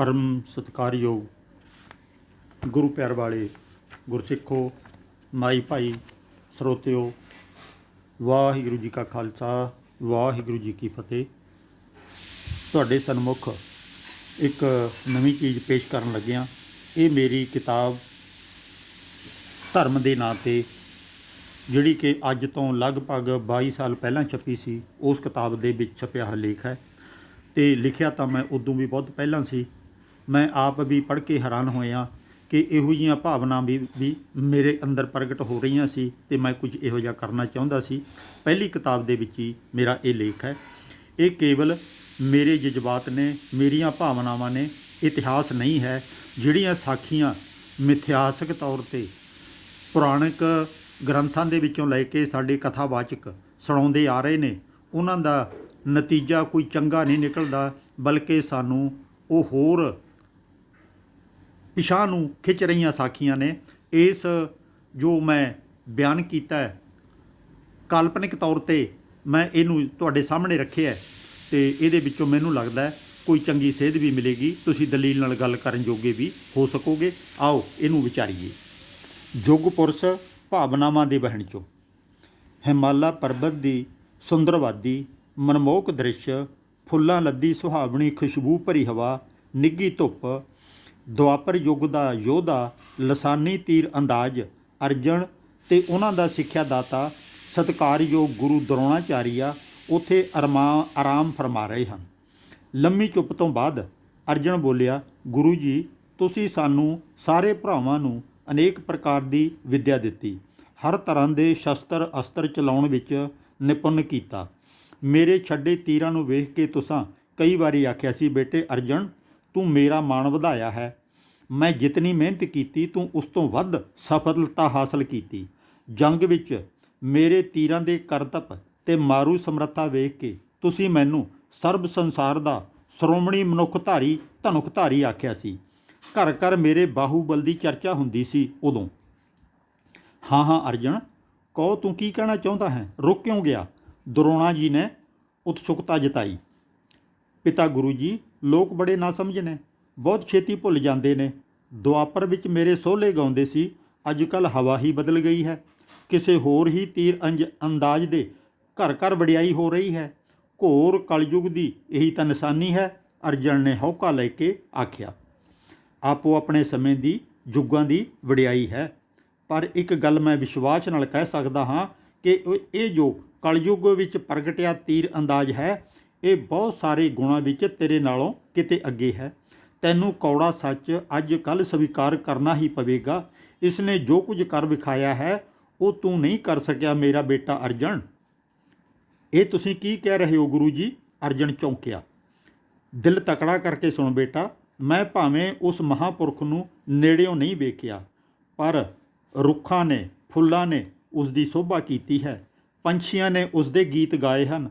ਪਰਮ ਸਤਿਕਾਰਯੋਗ ਗੁਰੂ ਪਿਆਰ ਵਾਲੇ ਗੁਰਸਿੱਖੋ, ਮਾਈ ਭਾਈ, ਸਰੋਤਿਓ, ਵਾਹਿਗੁਰੂ ਜੀ ਕਾ ਖਾਲਸਾ, ਵਾਹਿਗੁਰੂ ਜੀ ਕੀ ਫਤਿਹ। ਤੁਹਾਡੇ ਸਨਮੁਖ ਇੱਕ ਨਵੀਂ ਚੀਜ਼ ਪੇਸ਼ ਕਰਨ ਲੱਗਿਆ ਇਹ ਮੇਰੀ ਕਿਤਾਬ ਧਰਮ ਦੇ ਨਾਂ ਤੇ, ਜਿਹੜੀ ਕਿ ਅੱਜ ਤੋਂ ਲਗਭਗ 22 ਸਾਲ ਪਹਿਲਾਂ ਛਪੀ ਸੀ, ਉਸ ਕਿਤਾਬ ਦੇ ਵਿੱਚ ਛਪਿਆ ਹੋਇਆ ਲੇਖ ਹੈ। ਤੇ ਲਿਖਿਆ ਤਾਂ ਮੈਂ ਉਦੋਂ ਵੀ ਬਹੁਤ ਪਹਿਲਾਂ ਸੀ ਮੈਂ ਆਪ ਵੀ ਪੜ੍ਹ ਕੇ ਹੈਰਾਨ ਹੋਇਆ ਕਿ ਇਹੋ ਜਿਹੀਆਂ ਭਾਵਨਾ ਵੀ ਵੀ ਮੇਰੇ ਅੰਦਰ ਪ੍ਰਗਟ ਹੋ ਰਹੀਆਂ ਸੀ ਤੇ ਮੈਂ ਕੁਝ ਇਹੋ ਜਿਹਾ ਕਰਨਾ ਚਾਹੁੰਦਾ ਸੀ। ਪਹਿਲੀ ਕਿਤਾਬ ਦੇ ਵਿੱਚ ਹੀ ਮੇਰਾ ਇਹ ਲੇਖ ਹੈ। ਇਹ ਕੇਵਲ ਮੇਰੇ ਜਜ਼ਬਾਤ ਨੇ, ਮੇਰੀਆਂ ਭਾਵਨਾਵਾਂ ਨੇ, ਇਤਿਹਾਸ ਨਹੀਂ ਹੈ, ਜਿਹੜੀਆਂ ਸਾਖੀਆਂ ਮਿਥਿਹਾਸਕ ਤੌਰ ਤੇ ਪੁਰਾਣਿਕ ਗ੍ਰੰਥਾਂ ਦੇ ਵਿੱਚੋਂ ਲੈ ਕੇ ਸਾਡੇ ਕਥਾਵਾਚਕ ਸੁਣਾਉਂਦੇ ਆ ਰਹੇ ਨੇ, ਉਹਨਾਂ ਦਾ ਨਤੀਜਾ ਕੋਈ ਚੰਗਾ ਨਹੀਂ ਨਿਕਲਦਾ, ਬਲਕਿ ਸਾਨੂੰ ਉਹ ਹੋਰ ਪਿਛਾਂਹ ਨੂੰ ਖਿੱਚ ਰਹੀਆਂ ਸਾਖੀਆਂ ਨੇ। ਇਸ ਜੋ ਮੈਂ ਬਿਆਨ ਕੀਤਾ ਹੈ, ਕਾਲਪਨਿਕ ਤੌਰ ਤੇ ਮੈਂ ਇਹਨੂੰ ਤੁਹਾਡੇ ਸਾਹਮਣੇ ਰੱਖਿਆ ਹੈ ਤੇ ਇਹਦੇ ਵਿੱਚੋਂ ਮੈਨੂੰ ਲੱਗਦਾ ਕੋਈ ਚੰਗੀ ਸੇਧ ਵੀ ਮਿਲੇਗੀ। ਤੁਸੀਂ ਦਲੀਲ ਨਾਲ ਗੱਲ ਕਰਨ ਜੋਗੇ ਵੀ ਹੋ ਸਕੋਗੇ। ਆਓ, ਇਹਨੂੰ ਵਿਚਾਰੀਏ। ਯੁੱਗ ਪੁਰਸ਼ ਭਾਵਨਾਵਾਂ ਦੇ ਵਹਿਣ ਚੋਂ। ਹਿਮਾਲਾ ਪਰਬਤ ਦੀ ਸੁੰਦਰਵਾਦੀ, ਮਨਮੋਹਕ ਦ੍ਰਿਸ਼, ਫੁੱਲਾਂ ਲੱਦੀ ਸੁਹਾਵਣੀ ਖੁਸ਼ਬੂ ਭਰੀ ਹਵਾ ਨਿੱਗੀ ਧੁੱਪ ਦੁਆਪਰ ਯੁੱਗ ਦਾ ਯੋਧਾ ਲਸਾਨੀ ਤੀਰ ਅੰਦਾਜ਼ ਅਰਜਨ ਤੇ ਉਹਨਾਂ ਦਾ ਸਿੱਖਿਆ ਦਾਤਾ ਸਤਿਕਾਰਯੋਗ ਗੁਰੂ ਦਰੋਣਾਚਾਰੀਆ ਉਥੇ ਅਰਮਾ, ਆਰਾਮ ਫਰਮਾ ਰਹੇ ਹਨ। ਲੰਮੀ ਚੁੱਪ ਤੋਂ ਬਾਅਦ ਅਰਜਨ ਬੋਲਿਆ, ਗੁਰੂ ਜੀ, ਤੁਸੀਂ ਸਾਨੂੰ ਸਾਰੇ ਭਰਾਵਾਂ ਨੂੰ ਅਨੇਕ ਪ੍ਰਕਾਰ ਦੀ ਵਿੱਦਿਆ ਦਿੱਤੀ। ਹਰ ਤਰ੍ਹਾਂ ਦੇ ਸ਼ਸਤਰ ਅਸਤਰ ਚਲਾਉਣ ਵਿੱਚ ਨਿਪੁੰਨ ਕੀਤਾ। ਮੇਰੇ ਛੱਡੇ ਤੀਰਾਂ ਨੂੰ ਵੇਖ ਕੇ ਤੁਸੀਂ ਕਈ ਵਾਰੀ ਆਖਿਆ ਸੀ, ਬੇਟੇ ਅਰਜਨ ਤੂੰ ਮੇਰਾ ਮਾਣ ਵਧਾਇਆ ਹੈ। ਮੈਂ ਜਿਤਨੀ ਮਿਹਨਤ ਕੀਤੀ, ਤੂੰ ਉਸ ਤੋਂ ਵੱਧ ਸਫਲਤਾ ਹਾਸਲ ਕੀਤੀ। ਜੰਗ ਵਿੱਚ ਮੇਰੇ ਤੀਰਾਂ ਦੇ ਕਰਤੱਪ ਤੇ ਮਾਰੂ ਸਮਰੱਥਾ ਵੇਖ ਕੇ ਤੁਸੀਂ ਮੈਨੂੰ ਸਰਬ ਸੰਸਾਰ ਦਾ ਸ਼੍ਰੋਮਣੀ ਮਨੁੱਖਧਾਰੀ, ਧਨੁਖਧਾਰੀ ਆਖਿਆ ਸੀ। ਘਰ ਘਰ ਮੇਰੇ ਬਾਹੂਬਲ ਦੀ ਚਰਚਾ ਹੁੰਦੀ ਸੀ ਉਦੋਂ। ਹਾਂ ਹਾਂ, ਅਰਜਨ ਕਹੋ ਤੂੰ ਕੀ ਕਹਿਣਾ ਚਾਹੁੰਦਾ ਹੈ? ਰੁਕ ਕਿਉਂ ਗਿਆ? ਦਰੋਣਾ ਜੀ ਨੇ ਉਤਸੁਕਤਾ ਜਤਾਈ। ਪਿਤਾ ਗੁਰੂ ਜੀ, ਲੋਕ ਬੜੇ ਨਾ ਸਮਝ ਨੇ। ਬਹੁਤ ਛੇਤੀ ਭੁੱਲ ਜਾਂਦੇ ਨੇ। ਦੁਆਪਰ ਵਿੱਚ ਮੇਰੇ ਸੋਹਲੇ ਗਾਉਂਦੇ ਸੀ ਅੱਜ ਕੱਲ ਹਵਾ ਹੀ ਬਦਲ ਗਈ ਹੈ। ਕਿਸੇ ਹੋਰ ਹੀ ਤੀਰ ਅੰਜ ਅੰਦਾਜ਼ ਦੇ ਘਰ ਘਰ ਵਡਿਆਈ ਹੋ ਰਹੀ ਹੈ। ਘੋਰ ਕਲਯੁਗ ਦੀ ਇਹੀ ਤਾਂ ਨਿਸ਼ਾਨੀ ਹੈ ਅਰਜਨ ਨੇ ਹੌਕਾ ਲੈ ਕੇ ਆਖਿਆ। ਆਪੋ ਆਪਣੇ ਸਮੇਂ ਦੀ ਯੁੱਗਾਂ ਦੀ ਵਡਿਆਈ ਹੈ। ਪਰ ਇੱਕ ਗੱਲ ਮੈਂ ਵਿਸ਼ਵਾਸ ਨਾਲ ਕਹਿ ਸਕਦਾ ਹਾਂ ਕਿ ਇਹ ਜੋ ਕਲਯੁਗ ਵਿੱਚ ਪ੍ਰਗਟਿਆ ਤੀਰ ਅੰਦਾਜ਼ ਹੈ, ਇਹ ਬਹੁਤ ਸਾਰੇ ਗੁਣਾਂ ਵਿੱਚ ਤੇਰੇ ਨਾਲੋਂ ਕਿਤੇ ਅੱਗੇ ਹੈ। ਤੈਨੂੰ ਕੌੜਾ ਸੱਚ ਅੱਜ ਕੱਲ ਸਵੀਕਾਰ ਕਰਨਾ ਹੀ ਪਵੇਗਾ। ਇਸ ਨੇ ਜੋ ਕੁਝ ਕਰ ਵਿਖਾਇਆ ਹੈ, ਉਹ ਤੂੰ ਨਹੀਂ ਕਰ ਸਕਿਆ ਮੇਰਾ ਬੇਟਾ ਅਰਜਨ। ਇਹ ਤੁਸੀਂ ਕੀ ਕਹਿ ਰਹੇ ਹੋ ਗੁਰੂ ਜੀ ਅਰਜਨ ਚੌਂਕਿਆ। ਦਿਲ ਤਕੜਾ ਕਰਕੇ ਸੁਣ ਬੇਟਾ, ਮੈਂ ਭਾਵੇਂ ਉਸ ਮਹਾਪੁਰਖ ਨੂੰ ਨੇੜਿਓਂ ਨਹੀਂ ਵੇਖਿਆ, ਪਰ ਰੁੱਖਾਂ ਨੇ, ਫੁੱਲਾਂ ਨੇ ਉਸ ਦੀ ਸੋਭਾ ਕੀਤੀ ਹੈ। ਪੰਛੀਆਂ ਨੇ ਉਸ ਦੇ ਗੀਤ ਗਾਏ ਹਨ।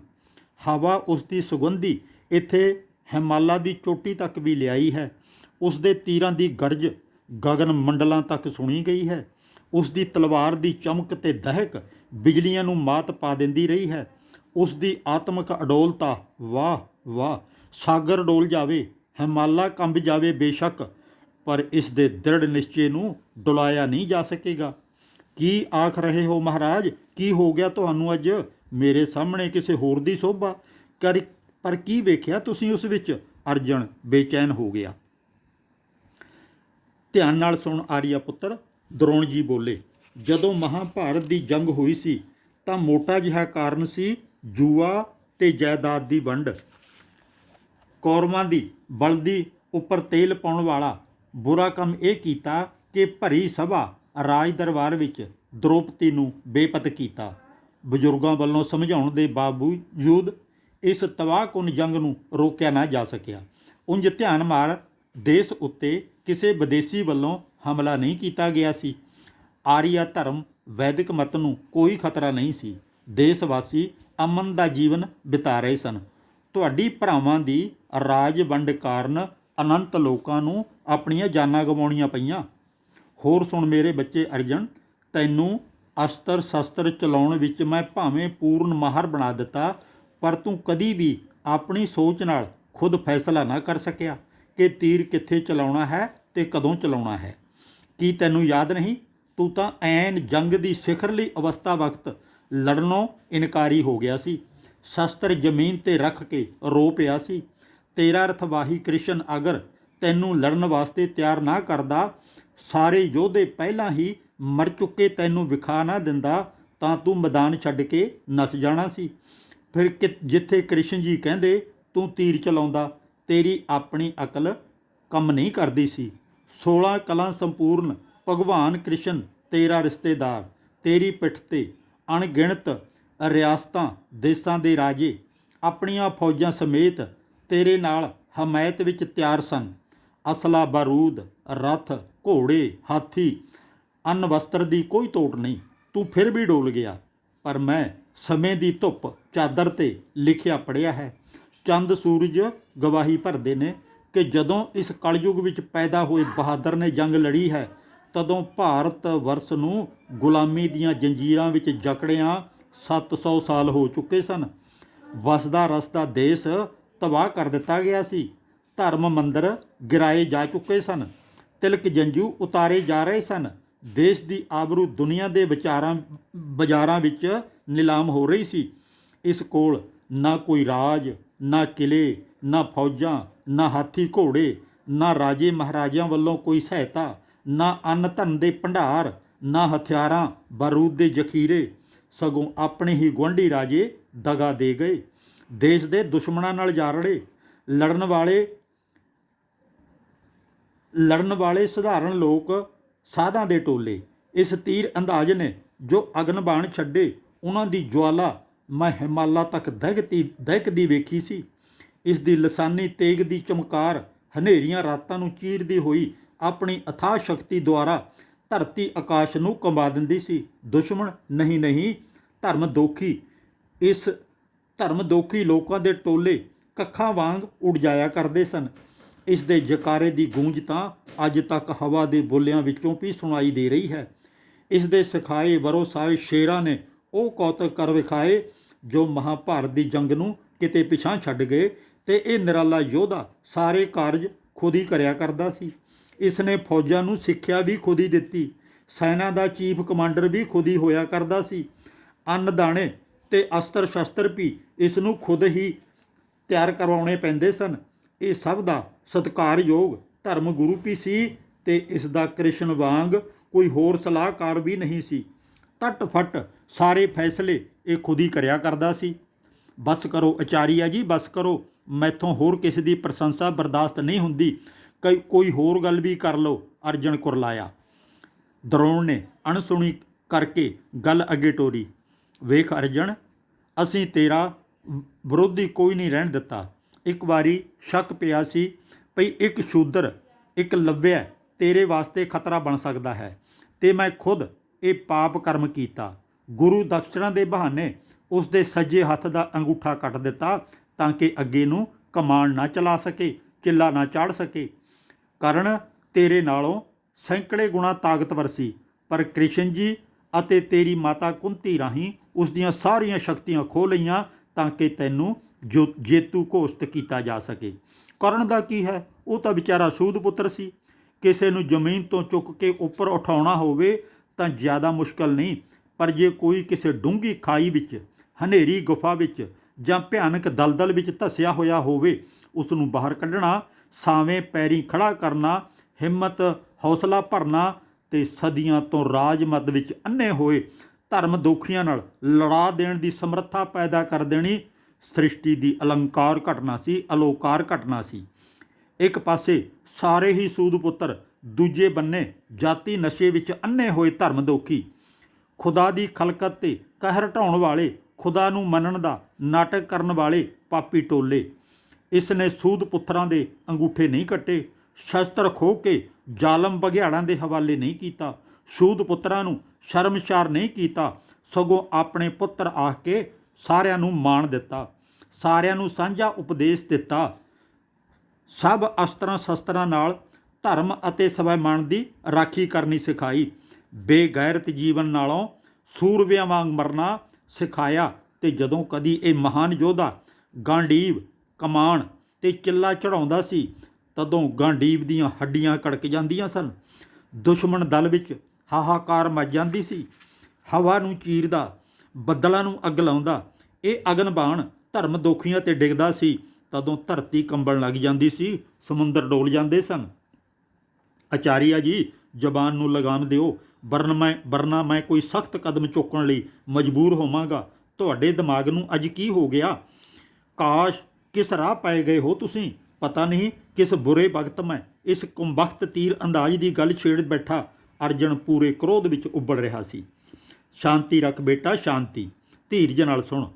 ਹਵਾ ਉਸ ਦੀ ਸੁਗੰਧੀ ਇੱਥੇ ਹਿਮਾਲਾ ਦੀ ਚੋਟੀ ਤੱਕ ਵੀ ਲਿਆਈ ਹੈ। ਉਸ ਦੇ ਤੀਰਾਂ ਦੀ ਗਰਜ ਗਗਨ ਮੰਡਲਾਂ ਤੱਕ ਸੁਣੀ ਗਈ ਹੈ। ਉਸ ਦੀ ਤਲਵਾਰ ਦੀ ਚਮਕ ਤੇ ਦਹਿਕ ਬਿਜਲੀਆਂ ਨੂੰ ਮਾਤ ਪਾ ਦਿੰਦੀ ਰਹੀ ਹੈ। ਉਸ ਦੀ ਆਤਮਿਕ ਅਡੋਲਤਾ ਵਾਹ ਵਾਹ, ਸਾਗਰ ਡੋਲ ਜਾਵੇ, ਹਿਮਾਲਾ ਕੰਬ ਜਾਵੇ ਬੇਸ਼ੱਕ, ਪਰ ਇਸ ਦੇ ਦ੍ਰਿੜ ਨਿਸ਼ਚੇ ਨੂੰ ਡੁਲਾਇਆ ਨਹੀਂ ਜਾ ਸਕੇਗਾ। ਕੀ ਆਖ ਰਹੇ ਹੋ ਮਹਾਰਾਜ? ਕੀ ਹੋ ਗਿਆ ਤੁਹਾਨੂੰ ਅੱਜ? ਮੇਰੇ ਸਾਹਮਣੇ ਕਿਸੇ ਹੋਰ ਦੀ ਸੋਭਾ? ਕਰ ਪਰ ਕੀ ਵੇਖਿਆ? ਤੁਸੀਂ ਉਸ ਵਿੱਚ ਅਰਜਨ ਬੇਚੈਨ ਹੋ ਗਿਆ। ਧਿਆਨ ਨਾਲ ਸੁਣ ਆਰੀਆ ਪੁੱਤਰ, ਦਰੋਣ ਜੀ ਬੋਲੇ, ਜਦੋਂ ਮਹਾਭਾਰਤ ਦੀ ਜੰਗ ਹੋਈ ਸੀ, ਤਾਂ ਮੋਟਾ ਜਿਹਾ ਕਾਰਨ ਸੀ ਜੂਆ ਤੇ ਜਾਇਦਾਦ ਦੀ ਵੰਡ। ਕੌਰਵਾਂ ਦੀ ਬਲਦੀ ਉੱਪਰ ਤੇਲ ਪਾਉਣ ਵਾਲਾ ਬੁਰਾ ਕੰਮ ਇਹ ਕੀਤਾ ਕਿ ਭਰੀ ਸਭਾ ਰਾਜ ਦਰਬਾਰ ਵਿੱਚ ਦ੍ਰੋਪਦੀ ਨੂੰ ਬੇਪਤ ਕੀਤਾ। ਬਜ਼ੁਰਗਾਂ ਵੱਲੋਂ ਸਮਝਾਉਣ ਦੇ ਬਾਵਜੂਦ ਇਸ ਤਬਾਹਕੁਨ ਜੰਗ ਨੂੰ ਰੋਕਿਆ ਨਾ ਜਾ ਸਕਿਆ। ਉਂਝ ਧਿਆਨ ਮਾਰ ਦੇਸ਼ ਉੱਤੇ ਕਿਸੇ ਵਿਦੇਸੀ ਵੱਲੋਂ ਹਮਲਾ ਨਹੀਂ ਕੀਤਾ ਗਿਆ ਸੀ। ਆਰੀਆ ਧਰਮ ਵੈਦਿਕ ਮਤ ਨੂੰ ਕੋਈ ਖਤਰਾ ਨਹੀਂ ਸੀ। ਦੇਸ਼ ਵਾਸੀ ਅਮਨ ਦਾ ਜੀਵਨ ਬਿਤਾ ਰਹੇ ਸਨ। ਤੁਹਾਡੀ ਭਰਾਵਾਂ ਦੀ ਰਾਜ ਵੰਡ ਕਾਰਨ ਅਨੰਤ ਲੋਕਾਂ ਨੂੰ ਆਪਣੀਆਂ ਜਾਨਾਂ ਗਵਾਉਣੀਆਂ ਪਈਆਂ। ਹੋਰ ਸੁਣ ਮੇਰੇ ਬੱਚੇ ਅਰਜਨ, ਤੈਨੂੰ ਅਸਤਰ ਸ਼ਸਤਰ ਚਲਾਉਣ ਵਿੱਚ ਮੈਂ ਭਾਵੇਂ ਪੂਰਨ ਮਾਹਰ ਬਣਾ ਦਿੱਤਾ ਪਰ ਤੂੰ ਕਦੀ ਵੀ ਆਪਣੀ ਸੋਚ ਨਾਲ ਖੁਦ ਫੈਸਲਾ ਨਾ ਕਰ ਸਕਿਆ ਕਿ ਤੀਰ ਕਿੱਥੇ ਚਲਾਉਣਾ ਹੈ ਤੇ ਕਦੋਂ ਚਲਾਉਣਾ ਹੈ। ਕੀ ਤੈਨੂੰ ਯਾਦ ਨਹੀਂ? ਤੂੰ ਤਾਂ ਐਨ ਜੰਗ ਦੀ ਸਿਖਰਲੀ ਅਵਸਥਾ ਵਕਤ ਲੜਨੋਂ ਇਨਕਾਰੀ ਹੋ ਗਿਆ ਸੀ। ਸ਼ਸਤਰ ਜ਼ਮੀਨ ਤੇ ਰੱਖ ਕੇ ਰੋ ਪਿਆ ਸੀ। ਤੇਰਾ ਰਥਵਾਹੀ ਕ੍ਰਿਸ਼ਨ ਅਗਰ ਤੈਨੂੰ ਲੜਨ ਵਾਸਤੇ ਤਿਆਰ ਨਾ ਕਰਦਾ, ਸਾਰੇ ਯੋਧੇ ਪਹਿਲਾਂ ਹੀ ਮਰ ਚੁੱਕੇ ਤੈਨੂੰ ਵਿਖਾ ਨਾ ਦਿੰਦਾ, ਤਾਂ ਤੂੰ ਮੈਦਾਨ ਛੱਡ ਕੇ ਨਸ ਜਾਣਾ ਸੀ। ਫਿਰ ਕਿ- ਜਿੱਥੇ ਕ੍ਰਿਸ਼ਨ ਜੀ ਕਹਿੰਦੇ, ਤੂੰ ਤੀਰ ਚਲਾਉਂਦਾ, ਤੇਰੀ ਆਪਣੀ ਅਕਲ ਕੰਮ ਨਹੀਂ ਕਰਦੀ ਸੀ। 16 ਕਲਾ ਸੰਪੂਰਨ, ਭਗਵਾਨ ਕ੍ਰਿਸ਼ਨ, ਤੇਰਾ ਰਿਸ਼ਤੇਦਾਰ, ਤੇਰੀ ਪਿੱਠ ਤੇ ਅਣਗਿਣਤ ਰਿਆਸਤਾਂ, ਦੇਸਾਂ ਦੇ ਰਾਜੇ, ਆਪਣੀਆਂ ਫੌਜਾਂ ਸਮੇਤ ਤੇਰੇ ਨਾਲ ਹਮਾਇਤ ਵਿੱਚ ਤਿਆਰ ਸਨ। ਅਸਲਾ ਬਾਰੂਦ, ਰਥ, ਘੋੜੇ, ਹਾਥੀ ਅੰਨ ਵਸਤਰ ਦੀ ਕੋਈ ਤੋਟ ਨਹੀਂ। ਤੂੰ ਫਿਰ ਵੀ ਡੋਲ ਗਿਆ। ਪਰ ਮੈਂ ਸਮੇਂ ਦੀ ਧੁੱਪ ਚਾਦਰ ਤੇ ਲਿਖਿਆ ਪੜਿਆ ਹੈ। ਚੰਦ ਸੂਰਜ ਗਵਾਹੀ ਭਰਦੇ ਨੇ ਕਿ ਜਦੋਂ ਇਸ ਕਲਯੁਗ ਵਿੱਚ ਪੈਦਾ ਹੋਏ ਬਹਾਦਰ ਨੇ ਜੰਗ ਲੜੀ ਹੈ, ਤਦੋਂ ਭਾਰਤ ਵਰਸ ਨੂੰ ਗੁਲਾਮੀ ਦੀਆਂ ਜੰਜੀਰਾਂ ਵਿੱਚ ਜਕੜਿਆਂ 700 ਸਾਲ ਹੋ ਚੁੱਕੇ ਸਨ। ਵਸਦਾ ਰਸਦਾ ਦੇਸ਼ ਤਬਾਹ ਕਰ ਦਿੱਤਾ ਗਿਆ ਸੀ। ਧਰਮ ਮੰਦਰ ਗਿਰਾਏ ਜਾ ਚੁੱਕੇ ਸਨ। ਤਿਲਕ ਜੰਜੂ ਉਤਾਰੇ ਜਾ ਰਹੇ ਸਨ। ਦੇਸ਼ ਦੀ ਆਬਰੂ ਦੁਨੀਆ ਦੇ ਵਿਚਾਰਾਂ, ਬਾਜ਼ਾਰਾਂ ਵਿੱਚ ਨਿਲਾਮ ਹੋ ਰਹੀ ਸੀ। ਇਸ ਕੋਲ ਨਾ ਕੋਈ ਰਾਜ, ਨਾ ਕਿਲੇ, ਨਾ ਫੌਜਾਂ, ਨਾ ਹਾਥੀ ਘੋੜੇ, ਨਾ ਰਾਜੇ ਮਹਾਰਾਜਿਆਂ ਵੱਲੋਂ ਕੋਈ ਸਹਾਇਤਾ, ਨਾ ਅੰਨ ਧਨ ਦੇ ਭੰਡਾਰ, ਨਾ ਹਥਿਆਰਾਂ, ਬਾਰੂਦ ਦੇ ਜ਼ਖੀਰੇ, ਸਗੋਂ ਆਪਣੇ ਹੀ ਗੁਆਂਢੀ ਰਾਜੇ ਦਗਾ ਦੇ ਗਏ। ਦੇਸ਼ ਦੇ ਦੁਸ਼ਮਣਾਂ ਨਾਲ ਜਾ ਰੜੇ ਲੜਨ ਵਾਲੇ ਲੜਨ ਵਾਲੇ ਸਧਾਰਨ ਲੋਕ ਸਾਧਾਂ ਦੇ ਟੋਲੇ। ਇਸ ਤੀਰ ਅੰਦਾਜ਼ ਨੇ ਜੋ ਅਗਨਬਾਣ ਛੱਡੇ, ਉਹਨਾਂ ਦੀ ਜਵਾਲਾ ਮੈਂ ਹਿਮਾਲਾ ਤੱਕ ਦਹਿਕਤੀ, ਦਹਿਕਦੀ ਵੇਖੀ ਸੀ। ਇਸ ਦੀ ਲਸਾਨੀ ਤੇਗ ਦੀ ਚਮਕਾਰ ਹਨੇਰੀਆਂ ਰਾਤਾਂ ਨੂੰ ਚੀਰਦੀ ਹੋਈ ਆਪਣੀ ਅਥਾਹ ਸ਼ਕਤੀ ਦੁਆਰਾ ਧਰਤੀ ਆਕਾਸ਼ ਨੂੰ ਕੰਬਾ ਦਿੰਦੀ ਸੀ। ਦੁਸ਼ਮਣ, ਨਹੀਂ ਨਹੀਂ, ਧਰਮ ਦੋਖੀ। ਇਸ ਧਰਮ ਦੋਖੀ ਲੋਕਾਂ ਦੇ ਟੋਲੇ ਕੱਖਾਂ ਵਾਂਗ ਉੱਡ ਜਾਇਆ ਕਰਦੇ ਸਨ। ਇਸ ਦੇ ਜਕਾਰੇ ਦੀ ਗੂੰਜ ਤਾਂ ਅੱਜ ਤੱਕ ਹਵਾ ਦੇ ਬੋਲਿਆਂ ਵਿੱਚੋਂ ਵੀ ਸੁਣਾਈ ਦੇ ਰਹੀ ਹੈ। ਇਸ ਦੇ ਸਿਖਾਏ ਵਰੋਸਾਏ ਸ਼ੇਰਾਂ ਨੇ ਉਹ ਕੌਤਕ ਕਰ ਵਿਖਾਏ ਜੋ ਮਹਾਭਾਰਤ ਦੀ ਜੰਗ ਨੂੰ ਕਿਤੇ ਪਿਛਾਂ ਛੱਡ ਗਏ ਤੇ ਇਹ ਨਿਰਾਲਾ ਯੋਧਾ ਸਾਰੇ ਕਾਰਜ ਖੁਦ ਹੀ ਕਰਿਆ ਕਰਦਾ ਸੀ। ਇਸ ਨੇ ਫੌਜਾਂ ਨੂੰ ਸਿੱਖਿਆ ਵੀ ਖੁਦ ਹੀ ਦਿੱਤੀ, ਸੈਨਾ ਦਾ ਚੀਫ ਕਮਾਂਡਰ ਵੀ ਖੁਦ ਹੀ ਹੋਇਆ ਕਰਦਾ ਸੀ। ਅੰਨ ਦਾਣੇ ਤੇ ਅਸਤਰ ਸ਼ਸਤਰ ਵੀ ਇਸ ਨੂੰ ਖੁਦ ਹੀ ਤਿਆਰ ਕਰਵਾਉਣੇ ਪੈਂਦੇ ਸਨ। ਇਹ ਸਭ ਦਾ ਸਤਿਕਾਰਯੋਗ ਧਰਮ ਗੁਰੂ ਵੀ ਸੀ ਤੇ ਇਸ ਦਾ ਕ੍ਰਿਸ਼ਨ ਵਾਂਗ ਕੋਈ ਹੋਰ ਸਲਾਹਕਾਰ ਵੀ ਨਹੀਂ ਸੀ। ਟੱਟ ਫੱਟ ਸਾਰੇ ਫੈਸਲੇ ਇਹ ਖੁਦ ਹੀ ਕਰਿਆ ਕਰਦਾ ਸੀ। ਬਸ ਕਰੋ ਆਚਾਰੀਆ ਜੀ, ਬਸ ਕਰੋ, ਮੈਥੋਂ ਹੋਰ ਕਿਸੇ ਦੀ ਪ੍ਰਸ਼ੰਸਾ ਬਰਦਾਸ਼ਤ ਨਹੀਂ ਹੁੰਦੀ। ਕਈ, ਕੋਈ ਹੋਰ ਗੱਲ ਵੀ ਕਰ ਲਓ, ਅਰਜਨ ਕੁਰਲਾਇਆ ਦਰੋਣ ਨੇ ਅਣਸੁਣੀ ਕਰਕੇ ਗੱਲ ਅੱਗੇ ਟੋਰੀ। ਵੇਖ ਅਰਜਨ, ਅਸੀਂ ਤੇਰਾ ਵਿਰੋਧੀ ਕੋਈ ਨਹੀਂ ਰਹਿਣ ਦਿੱਤਾ। ਇੱਕ ਵਾਰੀ ਸ਼ੱਕ ਪਿਆ ਸੀ ਭਈ ਇੱਕ ਸ਼ੂਦਰ, ਇੱਕ ਲੱਭਿਆ, ਤੇਰੇ ਵਾਸਤੇ ਖਤਰਾ ਬਣ ਸਕਦਾ ਹੈ। ਤੇ ਮੈਂ ਖੁਦ ਇਹ ਪਾਪ ਕਰਮ ਕੀਤਾ। ਗੁਰੂ ਦਕਸ਼ਣਾ ਦੇ ਬਹਾਨੇ ਉਸ ਦੇ ਸੱਜੇ ਹੱਥ ਦਾ ਅੰਗੂਠਾ ਕੱਟ ਦਿੱਤਾ ਤਾਂ ਕਿ ਅੱਗੇ ਨੂੰ ਕਮਾਨ ਨਾ ਚਲਾ ਸਕੇ, ਚਿੱਲਾ ਨਾ ਚਾੜ ਸਕੇ। ਕਰਨ ਤੇਰੇ ਨਾਲੋਂ ਸੈਂਕੜੇ ਗੁਣਾ ਤਾਕਤਵਰ ਸੀ, ਪਰ ਕ੍ਰਿਸ਼ਨ ਜੀ ਅਤੇ ਤੇਰੀ ਮਾਤਾ ਕੁੰਤੀ ਰਾਹੀਂ ਉਸ ਦੀਆਂ ਸਾਰੀਆਂ ਸ਼ਕਤੀਆਂ ਖੋ ਲਈਆਂ ਤਾਂ ਕਿ ਤੈਨੂੰ ਜੋ ਜੇਤੂ ਘੋਸ਼ਿਤ ਕੀਤਾ ਜਾ ਸਕੇ। ਕਰਨ ਦਾ ਕੀ ਹੈ? ਉਹ ਤਾਂ ਵਿਚਾਰਾ ਸੂਦ ਪੁੱਤਰ ਸੀ। ਕਿਸੇ ਨੂੰ ਜ਼ਮੀਨ ਤੋਂ ਚੁੱਕ ਕੇ ਉੱਪਰ ਉਠਾਉਣਾ ਹੋਵੇ ਤਾਂ ਜ਼ਿਆਦਾ ਮੁਸ਼ਕਲ ਨਹੀਂ, ਪਰ ਜੇ ਕੋਈ ਕਿਸੇ ਡੂੰਗੀ ਖਾਈ ਵਿੱਚ, ਹਨੇਰੀ ਗੁਫਾ ਵਿੱਚ ਜਾਂ ਭਿਆਨਕ ਦਲਦਲ ਵਿੱਚ ਧਸਿਆ ਹੋਇਆ ਹੋਵੇ ਉਸ ਨੂੰ ਬਾਹਰ ਕੱਢਣਾ, ਸਾਵੇਂ ਪੈਰੀ ਖੜਾ ਕਰਨਾ, ਹਿੰਮਤ, ਹੌਸਲਾ ਭਰਨਾ ਤੇ ਸਦੀਆਂ ਤੋਂ ਰਾਜ ਮੱਦ ਵਿੱਚ ਅੰਨੇ ਹੋਏ ਧਰਮ ਦੋਖੀਆਂ ਨਾਲ ਲੜਾ ਦੇਣ ਦੀ ਸਮਰੱਥਾ ਪੈਦਾ ਕਰ ਦੇਣੀ ਸ੍ਰਿਸ਼ਟੀ ਦੀ ਅਲੰਕਾਰ ਘਟਨਾ ਸੀ, ਅਲੋਕਾਰ ਘਟਨਾ ਸੀ। ਇੱਕ ਪਾਸੇ ਸਾਰੇ ਹੀ ਸੂਦ ਪੁੱਤਰ, ਦੂਜੇ ਬੰਨੇ ਜਾਤੀ ਨਸ਼ੇ ਵਿੱਚ ਅੰਨੇ ਹੋਏ ਧਰਮ ਦੋਖੀ। ਖੁਦਾ ਦੀ ਖਲਕਤ ਤੇ ਕਹਿਰ ਢਾਉਣ ਵਾਲੇ, ਖੁਦਾ ਨੂੰ ਮੰਨਣ ਦਾ ਨਾਟਕ ਕਰਨ ਵਾਲੇ ਪਾਪੀ ਟੋਲੇ। ਇਸ ਨੇ ਸੂਦ ਪੁੱਤਰਾਂ ਦੇ ਅੰਗੂਠੇ ਨਹੀਂ ਕੱਟੇ, ਸ਼ਸਤਰ ਖੋਹ ਕੇ ਜ਼ਾਲਮ ਬਘਿਆੜਾਂ ਦੇ ਹਵਾਲੇ ਨਹੀਂ ਕੀਤਾ, ਸੂਦ ਪੁੱਤਰਾਂ ਨੂੰ ਸ਼ਰਮਸ਼ਾਰ ਨਹੀਂ ਕੀਤਾ, ਸਗੋਂ ਆਪਣੇ ਪੁੱਤਰ ਆਖ ਕੇ ਸਾਰਿਆਂ ਨੂੰ ਮਾਣ ਦਿੱਤਾ, ਸਾਰਿਆਂ ਨੂੰ ਸਾਂਝਾ ਉਪਦੇਸ਼ ਦਿੱਤਾ। ਸਭ ਅਸਤਰਾਂ ਸ਼ਸਤਰਾਂ ਨਾਲ ਧਰਮ ਅਤੇ ਸਵੈਮਾਨ ਦੀ ਰਾਖੀ ਕਰਨੀ ਸਿਖਾਈ। ਬੇਗੈਰਤ ਜੀਵਨ ਨਾਲੋਂ ਸੂਰਵਿਆਂ ਵਾਂਗ ਮਰਨਾ ਸਿਖਾਇਆ ਤੇ ਜਦੋਂ ਕਦੀ ਇਹ ਮਹਾਨ ਯੋਧਾ ਗਾਂਡੀਵ, ਕਮਾਨ ਤੇ ਕਿੱਲਾ ਚੜਾਉਂਦਾ ਸੀ, ਤਦੋਂ ਗਾਂਡੀਵ ਦੀਆਂ ਹੱਡੀਆਂ ਕੜਕ ਜਾਂਦੀਆਂ ਸਨ। ਦੁਸ਼ਮਣ ਦਲ ਵਿੱਚ ਹਾਹਾਕਾਰ ਮਚ ਜਾਂਦੀ ਸੀ। ਹਵਾ ਨੂੰ ਚੀਰਦਾ, ਬੱਦਲਾਂ ਨੂੰ ਅੱਗ ਲਾਉਂਦਾ, ਇਹ ਅਗਨਬਾਣ ਧਰਮ ਦੋਖੀਆਂ ਤੇ ਡਿੱਗਦਾ ਸੀ। ਤਦੋਂ ਧਰਤੀ ਕੰਬਣ ਲੱਗ ਜਾਂਦੀ ਸੀ, ਸਮੁੰਦਰ ਡੋਲ ਜਾਂਦੇ ਸਨ। ਆਚਾਰੀਆ ਜੀ, ਜ਼ਬਾਨ ਨੂੰ ਲਗਾਮ ਦਿਓ, ਵਰਨ ਮੈਂ, ਵਰਨਾ ਮੈਂ ਕੋਈ ਸਖਤ ਕਦਮ ਚੁੱਕਣ ਲਈ ਮਜਬੂਰ ਹੋਵਾਂਗਾ। ਤੁਹਾਡੇ ਦਿਮਾਗ ਨੂੰ ਅੱਜ ਕੀ ਹੋ ਗਿਆ? ਕਾਸ਼ ਕਿਸ ਰਾਹ ਪਏ ਗਏ ਹੋ ਤੁਸੀਂ? ਪਤਾ ਨਹੀਂ ਕਿਸ ਬੁਰੇ ਵਕਤ ਮੈਂ, ਇਸ ਕੁੰਬਖਤ ਤੀਰ ਅੰਦਾਜ਼ ਦੀ ਗੱਲ ਛੇੜ ਬੈਠਾ, ਅਰਜਨ ਪੂਰੇ ਕ੍ਰੋਧ ਵਿੱਚ ਉੱਬਲ ਰਿਹਾ ਸੀ। ਸ਼ਾਂਤੀ ਰੱਖ ਬੇਟਾ, ਸ਼ਾਂਤੀ। ਧੀਰਜ ਨਾਲ ਸੁਣ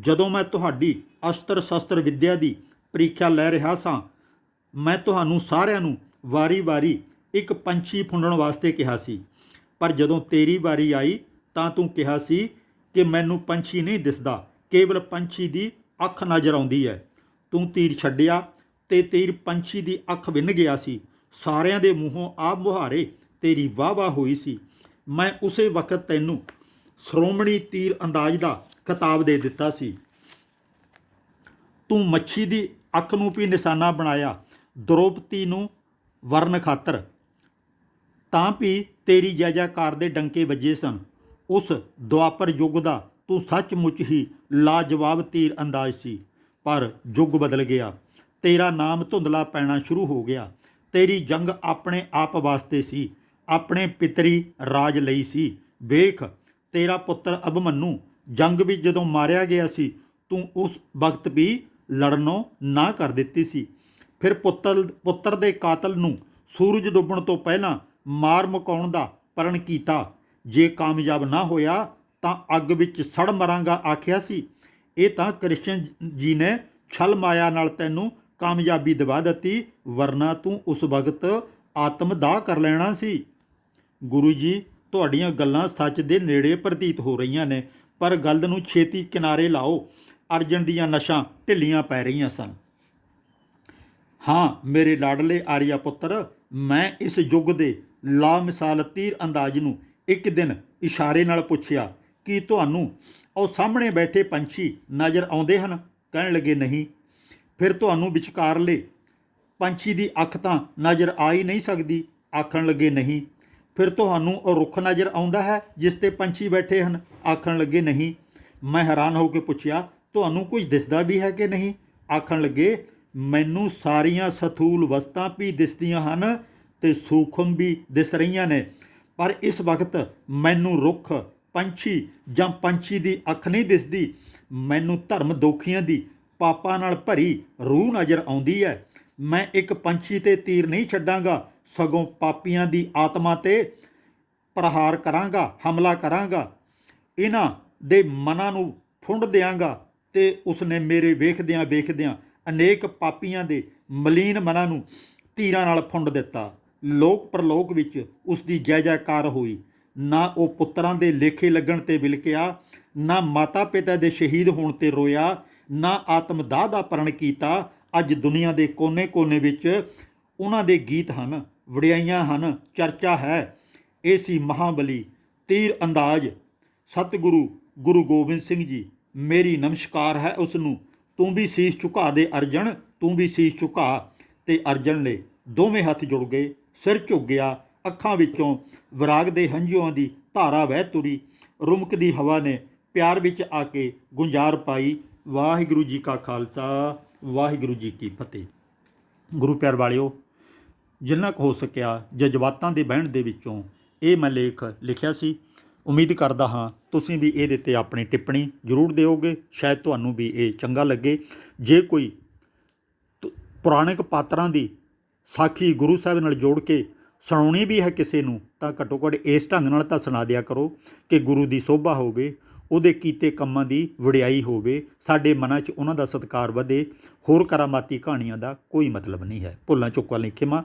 ਜਦੋਂ ਮੈਂ ਤੁਹਾਡੀ ਅਸਤਰ ਸ਼ਸਤਰ ਵਿੱਦਿਆ ਦੀ ਪ੍ਰੀਖਿਆ ਲੈ ਰਿਹਾ ਸਾਂ, ਮੈਂ ਤੁਹਾਨੂੰ ਸਾਰਿਆਂ ਨੂੰ ਵਾਰੀ-ਵਾਰੀ ਇੱਕ ਪੰਛੀ ਫੁੰਡਣ ਵਾਸਤੇ ਕਿਹਾ ਸੀ। ਪਰ ਜਦੋਂ ਤੇਰੀ ਵਾਰੀ ਆਈ, ਤਾਂ ਤੂੰ ਕਿਹਾ ਸੀ ਕਿ ਮੈਨੂੰ ਪੰਛੀ ਨਹੀਂ ਦਿਸਦਾ, ਕੇਵਲ ਪੰਛੀ ਦੀ ਅੱਖ ਨਜ਼ਰ ਆਉਂਦੀ ਹੈ। ਤੂੰ ਤੀਰ ਛੱਡਿਆ ਤੇ ਤੀਰ ਪੰਛੀ ਦੀ ਅੱਖ ਵਿੰਨ ਗਿਆ ਸੀ। ਸਾਰਿਆਂ ਦੇ ਮੂੰਹੋਂ ਆਪ ਮੁਹਾਰੇ ਤੇਰੀ ਵਾਹ-ਵਾਹ ਹੋਈ ਸੀ। ਮੈਂ ਉਸੇ ਵਕਤ ਤੈਨੂੰ ਸ਼੍ਰੋਮਣੀ ਤੀਰ ਅੰਦਾਜ਼ ਦਾ ਖਿਤਾਬ ਦੇ ਦਿੱਤਾ ਸੀ। ਤੂੰ ਮੱਛੀ ਦੀ ਅੱਖ ਨੂੰ ਵੀ ਨਿਸ਼ਾਨਾ ਬਣਾਇਆ ਦ੍ਰੋਪਤੀ ਨੂੰ ਵਰਨ ਖਾਤਰ। ਤਾਂ ਵੀ ਤੇਰੀ ਜੈਜਾਕਾਰ ਦੇ ਡੰਕੇ ਵੱਜੇ ਸਨ। ਉਸ ਦੁਆਪਰ ਯੁੱਗ ਦਾ ਤੂੰ ਸੱਚਮੁੱਚ ਹੀ ਲਾਜਵਾਬ ਤੀਰ ਅੰਦਾਜ਼ ਸੀ। ਪਰ ਯੁੱਗ ਬਦਲ ਗਿਆ। ਤੇਰਾ ਨਾਮ ਧੁੰਦਲਾ ਪੈਣਾ ਸ਼ੁਰੂ ਹੋ ਗਿਆ। ਤੇਰੀ ਜੰਗ ਆਪਣੇ ਆਪ ਵਾਸਤੇ ਸੀ। ਆਪਣੇ ਪਿਤਰੀ ਰਾਜ ਲਈ ਸੀ। ਵੇਖ ਤੇਰਾ ਪੁੱਤਰ ਅਭਮੰਨੂ, ਜੰਗ ਵਿੱਚ ਜਦੋਂ ਮਾਰਿਆ ਗਿਆ ਸੀ, ਤੂੰ ਉਸ ਵਕਤ ਵੀ ਲੜਨੋਂ ਨਾ ਕਰ ਦਿੱਤੀ ਸੀ। ਫਿਰ ਪੁੱਤਰ ਪੁੱਤਰ ਦੇ ਕਾਤਲ ਨੂੰ ਸੂਰਜ ਡੁੱਬਣ ਤੋਂ ਪਹਿਲਾਂ ਮਾਰ ਮੁਕਾਉਣ ਦਾ ਪ੍ਰਣ ਕੀਤਾ। ਜੇ ਕਾਮਯਾਬ ਨਾ ਹੋਇਆ, ਤਾਂ ਅੱਗ ਵਿੱਚ ਸੜ ਮਰਾਂਗਾ ਆਖਿਆ ਸੀ। ਇਹ ਤਾਂ ਕ੍ਰਿਸ਼ਨ ਜੀ ਨੇ ਛਲ ਮਾਇਆ ਨਾਲ ਤੈਨੂੰ ਕਾਮਯਾਬੀ ਦਿਵਾ ਦਿੱਤੀ, ਵਰਨਾ ਤੂੰ ਉਸ ਵਕਤ ਆਤਮਦਾਹ ਕਰ ਲੈਣਾ ਸੀ। ਗੁਰੂ ਜੀ ਤੁਹਾਡੀਆਂ ਗੱਲਾਂ ਸੱਚ ਦੇ ਨੇੜੇ ਪ੍ਰਤੀਤ ਹੋ ਰਹੀਆਂ ਨੇ, ਪਰ ਗੱਲ ਨੂੰ ਛੇਤੀ ਕਿਨਾਰੇ ਲਾਓ। ਅਰਜਨ ਦੀਆਂ ਨਸ਼ਾਂ ਢਿੱਲੀਆਂ ਪੈ ਰਹੀਆਂ ਸਨ। ਹਾਂ, ਮੇਰੇ ਲਾਡਲੇ ਆਰੀਆ ਪੁੱਤਰ, ਮੈਂ ਇਸ ਯੁੱਗ ਦੇ ਲਾ ਮਿਸਾਲ ਤੀਰ ਅੰਦਾਜ਼ ਨੂੰ ਇੱਕ ਦਿਨ ਇਸ਼ਾਰੇ ਨਾਲ ਪੁੱਛਿਆ, ਕਿ ਤੁਹਾਨੂੰ ਉਹ ਸਾਹਮਣੇ ਬੈਠੇ ਪੰਛੀ ਨਜ਼ਰ ਆਉਂਦੇ ਹਨ? ਕਹਿਣ ਲੱਗੇ, ਨਹੀਂ। ਫਿਰ ਤੁਹਾਨੂੰ ਵਿਚਕਾਰਲੇ ਪੰਛੀ ਦੀ ਅੱਖ ਤਾਂ ਨਜ਼ਰ ਆ ਹੀ ਨਹੀਂ ਸਕਦੀ? ਆਖਣ ਲੱਗੇ, ਨਹੀਂ। ਫਿਰ ਤੁਹਾਨੂੰ ਉਹ ਰੁੱਖ ਨਜ਼ਰ ਆਉਂਦਾ ਹੈ ਜਿਸ ਤੇ ਪੰਛੀ ਬੈਠੇ ਹਨ। ਆਖਣ ਲੱਗੇ, ਨਹੀਂ। ਮੈਂ ਹੈਰਾਨ ਹੋ ਕੇ ਪੁੱਛਿਆ, ਤੁਹਾਨੂੰ ਕੁਝ ਦਿਸਦਾ ਵੀ ਹੈ ਕਿ ਨਹੀਂ? ਆਖਣ ਲੱਗੇ, ਮੈਨੂੰ ਸਾਰੀਆਂ ਸਥੂਲ ਵਸਤਾਂ ਵੀ ਦਿਸਦੀਆਂ ਹਨ ਤੇ ਸੂਖਮ ਵੀ ਦਿਸ ਰਹੀਆਂ ਨੇ। ਪਰ ਇਸ ਵਕਤ ਮੈਨੂੰ ਰੁੱਖ, ਪੰਛੀ ਜਾਂ ਪੰਛੀ ਦੀ ਅੱਖ ਨਹੀਂ ਦਿਸਦੀ। ਮੈਨੂੰ ਧਰਮ ਦੋਖੀਆਂ ਦੀ ਪਾਪਾਂ ਨਾਲ ਭਰੀ ਰੂਹ ਨਜ਼ਰ ਆਉਂਦੀ ਹੈ। ਮੈਂ ਇੱਕ ਪੰਛੀ ਤੇ ਤੀਰ ਨਹੀਂ ਛੱਡਾਂਗਾ। ਸਗੋਂ ਪਾਪੀਆਂ ਦੀ ਆਤਮਾ ਤੇ ਪ੍ਰਹਾਰ ਕਰਾਂਗਾ, ਹਮਲਾ ਕਰਾਂਗਾ। ਇਹਨਾਂ ਦੇ ਮਨਾਂ ਨੂੰ ਫੁੰਡ ਦਿਆਂਗਾ ਤੇ ਉਸਨੇ ਮੇਰੇ ਵੇਖਦਿਆਂ ਵੇਖਦਿਆਂ ਅਨੇਕ ਪਾਪੀਆਂ ਦੇ ਮਲੀਨ ਮਨਾਂ ਨੂੰ ਤੀਰਾਂ ਨਾਲ ਫੁੰਡ ਦਿੱਤਾ। ਲੋਕ ਪਰਲੋਕ ਵਿੱਚ ਉਸ ਦੀ ਜੈ ਜੈਕਾਰ ਹੋਈ। ਨਾ ਉਹ ਪੁੱਤਰਾਂ ਦੇ ਲੇਖੇ ਲੱਗਣ ਤੇ ਵਿਲਕਿਆ, ਨਾ ਮਾਤਾ ਪਿਤਾ ਦੇ ਸ਼ਹੀਦ ਹੋਣ ਤੇ ਰੋਇਆ, ਨਾ ਆਤਮ ਦਾਹ ਦਾ ਪ੍ਰਣ ਕੀਤਾ। ਅੱਜ ਦੁਨੀਆ ਦੇ ਕੋਨੇ-ਕੋਨੇ ਵਿੱਚ ਉਹਨਾਂ ਦੇ ਗੀਤ ਹਨ। ਵਡਿਆਈਆਂ ਹਨ, ਚਰਚਾ ਹੈ। ਇਹ ਸੀ ਮਹਾਬਲੀ। ਤੀਰ ਅੰਦਾਜ਼। ਸਤਿਗੁਰੂ ਗੁਰੂ ਗੋਬਿੰਦ ਸਿੰਘ ਜੀ, ਮੇਰੀ ਨਮਸਕਾਰ ਹੈ ਉਸ ਨੂੰ ਤੂੰ ਵੀ ਸੀਸ ਝੁਕਾ ਦੇ ਅਰਜਨ ਤੂੰ ਵੀ ਸੀਸ ਝੁਕਾ ਤੇ ਅਰਜਨ ਨੇ ਦੋਵੇਂ ਹੱਥ ਜੁੜ ਗਏ। ਸਿਰ ਝੁਕ ਗਿਆ। ਅੱਖਾਂ ਵਿੱਚੋਂ ਵਿਰਾਗ ਦੇ ਹੰਝੂਆਂ ਦੀ ਧਾਰਾ ਵਹਿ ਤੁਰੀ। ਰੁਮਕਦੀ ਹਵਾ ਨੇ ਪਿਆਰ ਵਿੱਚ ਆ ਕੇ ਗੁੰਜਾਰ ਪਾਈ। ਵਾਹਿਗੁਰੂ ਜੀ ਕਾ ਖਾਲਸਾ, ਵਾਹਿਗੁਰੂ ਜੀ ਕੀ ਫਤਿਹ। ਗੁਰੂ ਪਿਆਰ ਵਾਲਿਓ ਜਿੰਨਾ ਕੁ ਹੋ ਸਕਿਆ ਜਜ਼ਬਾਤਾਂ ਦੇ ਬਹਿਣ ਦੇ ਵਿੱਚੋਂ ਇਹ ਮੈਂ ਲੇਖ ਲਿਖਿਆ ਸੀ। ਉਮੀਦ ਕਰਦਾ ਹਾਂ ਤੁਸੀਂ ਵੀ ਇਹਦੇ ਤੇ ਆਪਣੀ ਟਿੱਪਣੀ ਜ਼ਰੂਰ ਦਿਓਗੇ। ਸ਼ਾਇਦ ਤੁਹਾਨੂੰ ਵੀ ਇਹ ਚੰਗਾ ਲੱਗੇ। ਜੇ ਕੋਈ ਪੁਰਾਣਿਕ ਪਾਤਰਾਂ ਦੀ ਸਾਖੀ ਗੁਰੂ ਸਾਹਿਬ ਨਾਲ ਜੋੜ ਕੇ ਸੁਣਾਉਣੀ ਵੀ ਹੈ ਕਿਸੇ ਨੂੰ, ਤਾਂ ਘੱਟੋ ਘੱਟ ਇਸ ਢੰਗ ਨਾਲ ਤਾਂ ਸੁਣਾ ਦਿਆ ਕਰੋ ਕਿ ਗੁਰੂ ਦੀ ਸੋਭਾ ਹੋਵੇ, ਉਹਦੇ ਕੀਤੇ ਕੰਮਾਂ ਦੀ ਵਡਿਆਈ ਹੋਵੇ, ਸਾਡੇ ਮਨਾਂ 'ਚ ਉਹਨਾਂ ਦਾ ਸਤਿਕਾਰ ਵਧੇ। ਹੋਰ ਕਰਾਮਾਤੀ ਕਹਾਣੀਆਂ ਦਾ ਕੋਈ ਮਤਲਬ ਨਹੀਂ ਹੈ। ਭੁੱਲਾਂ ਚੁੱਕਾਂ ਲਈ ਖਿਮਾ